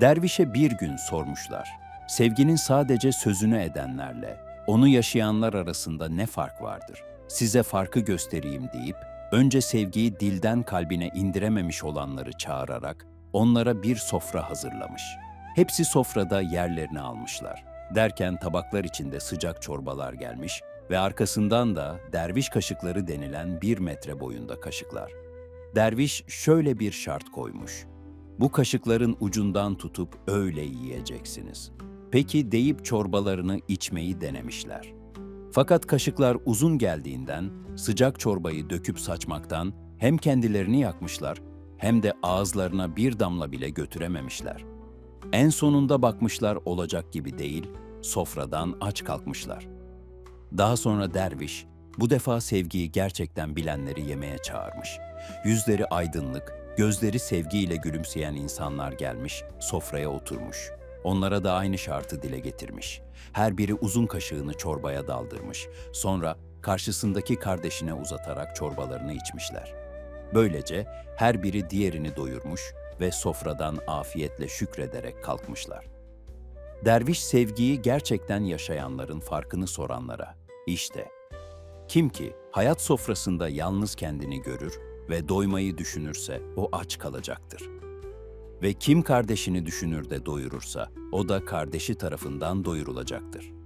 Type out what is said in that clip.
Dervişe bir gün sormuşlar. Sevginin sadece sözünü edenlerle, onu yaşayanlar arasında ne fark vardır? Size farkı göstereyim deyip, önce sevgiyi dilden kalbine indirememiş olanları çağırarak, onlara bir sofra hazırlamış. Hepsi sofrada yerlerini almışlar. Derken tabaklar içinde sıcak çorbalar gelmiş ve arkasından da derviş kaşıkları denilen bir metre boyunda kaşıklar. Derviş şöyle bir şart koymuş. Bu kaşıkların ucundan tutup öyle yiyeceksiniz. Peki deyip çorbalarını içmeyi denemişler. Fakat kaşıklar uzun geldiğinden sıcak çorbayı döküp saçmaktan hem kendilerini yakmışlar hem de ağızlarına bir damla bile götürememişler. En sonunda bakmışlar olacak gibi değil, sofradan aç kalkmışlar. Daha sonra derviş, bu defa sevgiyi gerçekten bilenleri yemeğe çağırmış. Yüzleri aydınlık, gözleri sevgiyle gülümseyen insanlar gelmiş, sofraya oturmuş. Onlara da aynı şartı dile getirmiş. Her biri uzun kaşığını çorbaya daldırmış. Sonra karşısındaki kardeşine uzatarak çorbalarını içmişler. Böylece her biri diğerini doyurmuş ve sofradan afiyetle şükrederek kalkmışlar. Derviş sevgiyi gerçekten yaşayanların farkını soranlara, işte kim ki hayat sofrasında yalnız kendini görür ve doymayı düşünürse o aç kalacaktır. Ve kim kardeşini düşünür de doyurursa o da kardeşi tarafından doyurulacaktır.